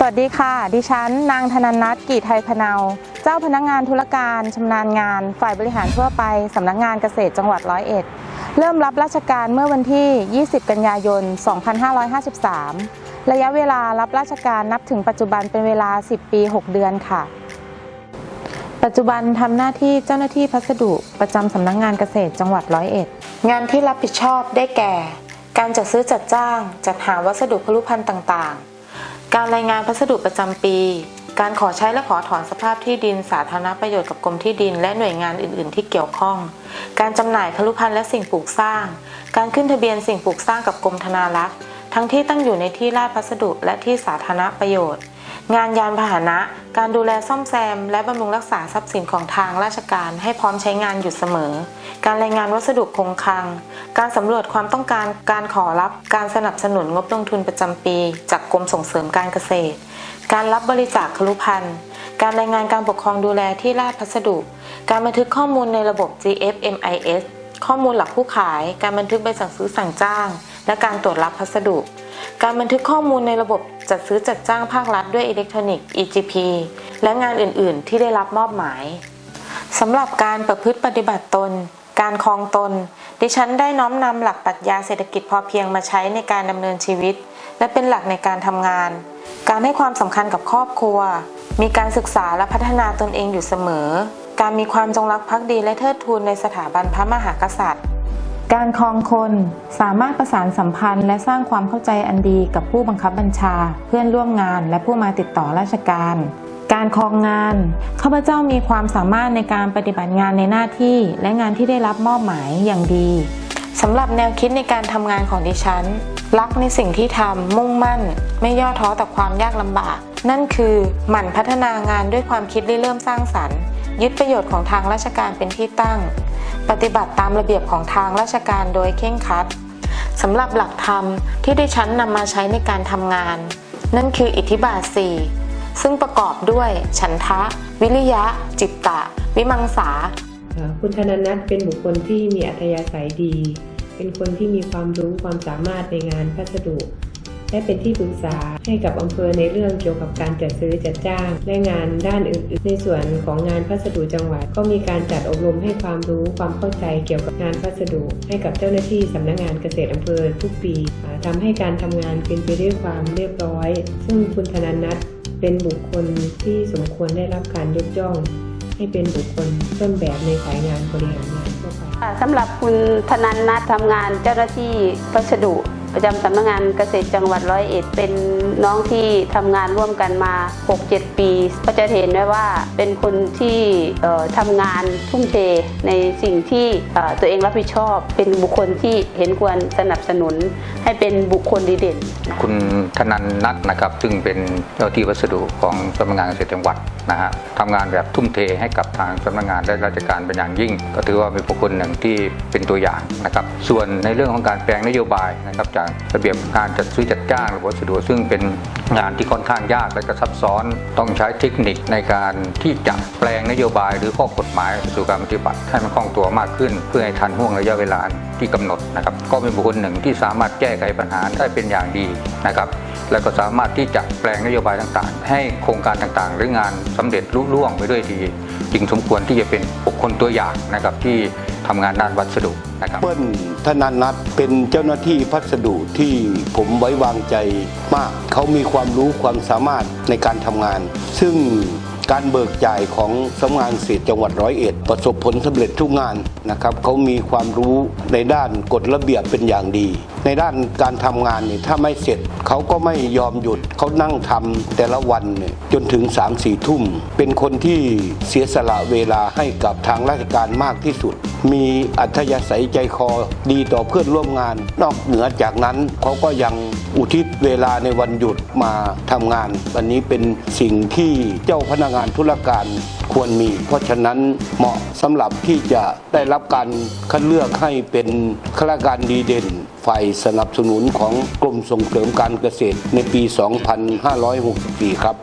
สวัสดีค่ะ ดิฉัน นางธนันนัทกีไทยพนาเจ้าพนักงานธุรการชำนาญงาน ฝ่ายบริหารทั่วไปสำนักงานเกษตรจังหวัดร้อยเอ็ด เริ่มรับราชการเมื่อวันที่ 20 กันยายน 2553 ระยะเวลารับราชการนับถึงปัจจุบันเป็นเวลา 10 ปี 6 เดือนค่ะ ปัจจุบันทำหน้าที่เจ้าหน้าที่พัสดุประจำสำนักงานเกษตรจังหวัดร้อยเอ็ด งานที่รับผิดชอบได้แก่ การจัดซื้อจัดจ้าง จัดหาวัสดุพลุภัณฑ์ต่างๆ การรายงานพัสดุประจำปี การขอใช้และขอถอนสภาพที่ดินสาธารณประโยชน์กับกรมที่ดิน และหน่วยงานอื่น ๆ ที่เกี่ยวข้อง การจำหน่ายพลุภัณฑ์และสิ่งปลูกสร้าง การขึ้นทะเบียนสิ่งปลูกสร้างกับกรมธนารักษ์ ทั้งที่ตั้งอยู่ในที่ราชพัสดุและที่สาธารณประโยชน์ งานยานพาหนะ การดูแลซ่อมแซม และบำรุงรักษาทรัพย์สินของทางราชการให้พร้อมใช้งานอยู่เสมอ การรายงานวัสดุคงคลัง การสำรวจความต้องการการขอรับการสนับสนุนงบลงทุนประจำปี จากกรมส่งเสริมการเกษตร การรับบริจาคคลุภัณฑ์การรายงานการปกครองดูแลที่ราชพัสดุ การบันทึกข้อมูลในระบบ GFMIS ข้อมูลหลักผู้ขาย การบันทึกใบสั่งซื้อสั่งจ้าง และการตรวจรับพัสดุ การบันทึกข้อมูลในระบบจัดซื้อจัดจ้างภาครัฐด้วยอิเล็กทรอนิกส์ EGP และงานอื่น ๆ ที่ได้รับมอบหมายสำหรับการประพฤติปฏิบัติตน การครองตน ดิฉันได้น้อมนำหลักปรัชญาเศรษฐกิจพอเพียงมาใช้ในการดำเนินชีวิต และเป็นหลักในการทำงาน การให้ความสำคัญกับครอบครัว มีการศึกษาและพัฒนาตนเองอยู่เสมอ การมีความจงรักภักดีและเทิดทูนในสถาบันพระมหากษัตริย์ การครองคนสามารถประสานสัมพันธ์ และสร้างความเข้าใจอันดีกับผู้บังคับบัญชา เพื่อนร่วมงาน และผู้มาติดต่อราชการ การครองงาน ข้าพเจ้ามีความสามารถในการปฏิบัติงานในหน้าที่และงานที่ได้รับมอบหมายอย่างดีสำหรับแนวคิดในการทำงานของดิฉัน รักในสิ่งที่ทำมุ่งมั่น ไม่ย่อท้อต่อความยากลำบาก นั่นคือหมั่นพัฒนางานด้วยความคิดริเริ่มสร้างสรรค์ ยึดประโยชน์ของทางราชการเป็นที่ตั้ง ปฏิบัติตามระเบียบของทางราชการโดยเคร่งครัดสำหรับหลักธรรมที่ดิฉันนำมาใช้ในการทำงาน นั่นคืออิทธิบาทสี่ ซึ่งประกอบด้วยฉันทะ วิริยะ จิตตะ วิมังสา คุณธนนัทเป็นบุคคลที่มีอัธยาศัยดี เป็นคนที่มีความรู้ความสามารถในงานพัสดุ และเป็นที่ปรึกษาให้กับอำเภอในเรื่องเกี่ยวกับการจัดซื้อจัดจ้าง และงานด้านอื่นๆ ในส่วนของงานพัสดุจังหวัด ก็มีการจัดอบรมให้ความรู้ความเข้าใจเกี่ยวกับงานพัสดุ ให้กับเจ้าหน้าที่สำนักงานเกษตรอำเภอทุกปีอ่าทำให้การทำงานเป็นไปด้วยความเรียบร้อย ซึ่งคุณธนนัท เป็นบุคคลที่สมควรได้รับการยกย่อง ให้เป็นบุคคลต้นแบบในสายงานบริหารงานทั่วไปสำหรับคุณธนันนัททำงานเจ้าหน้าที่พัสดุ ประจำสำนักงานเกษตรจังหวัดร้อยเอ็ดเป็นน้องที่ทำงานร่วมกันมา 6-7 ปี ก็จะเห็นได้ว่าเป็นคนที่ทำงานทุ่มเทในสิ่งที่ตัวเองรับผิดชอบ เป็นบุคคลที่เห็นควรสนับสนุน ให้เป็นบุคคลดีเด่น คุณธนันนัทนะครับ ซึ่งเป็นเจ้าที่วัสดุของสำนักงานเกษตรจังหวัดนะฮะทำงานแบบทุ่มเทให้กับทางสำนักงานและราชการเป็นอย่างยิ่ง ก็ถือว่าเป็นบุคคลหนึ่งที่เป็นตัวอย่างนะครับ ส่วนในเรื่องของการแปลงนโยบายนะครับจากระเบียบการจัดซื้อจัดจ้างหรือวัสดุซึ่งเป็นงานที่ค่อนข้างยากและก็ซับซ้อน ต้องใช้เทคนิคในการที่จะแปลงนโยบายหรือข้อกฎหมายสู่การปฏิบัติให้มันคล่องตัวมากขึ้น เพื่อให้ทันห่วงระยะเวลาที่กำหนดนะครับก็เป็นบุคคลหนึ่งที่สามารถแก้ไขปัญหาได้เป็นอย่างดีนะครับแล้วก็สามารถที่จะแปลงนโยบายต่างๆ ให้โครงการต่างๆ หรืองานสำเร็จลุล่วงไปด้วยดี จึงสมควรที่จะเป็นบุคคลตัวอย่างนะครับที่ทำงานด้านวัสดุนะครับ เปิ้ลธนันนัทเป็นเจ้าหน้าที่พัสดุที่ผมไว้วางใจมาก เขามีความรู้ความสามารถในการทำงาน ซึ่ง การเบิกจ่ายของสำนักงานเกษตจังหวัดร้อยเอ็ดประสบผลสำเร็จทุกงานนะครับเขามีความรู้ในด้านกฎระเบียบเป็นอย่างดี ในด้านการทำงานเนี่ยถ้าไม่เสร็จเขาก็ไม่ยอมหยุดเขานั่งทำแต่ละวันเนี่ยจนถึง3ามสี่ทุ่ม เป็นคนที่เสียสละเวลาให้กับทางราชการมากที่สุด มีอัธยาศัยใจคอดีต่อเพื่อนร่วมงาน นอกเหนือจากนั้นเขาก็ยังอุทิศเวลาในวันหยุดมาทำงาน วันนี้เป็นสิ่งที่เจ้าพนักงานานธุรการควรมี เพราะฉะนั้นเหมาะสำหรับที่จะได้รับการคัดเลือกให้เป็นข้าราชการดีเด่นฝ่ายสนับสนุนของกรมส่งเสริมการเกษตรในปี 2564 ครับ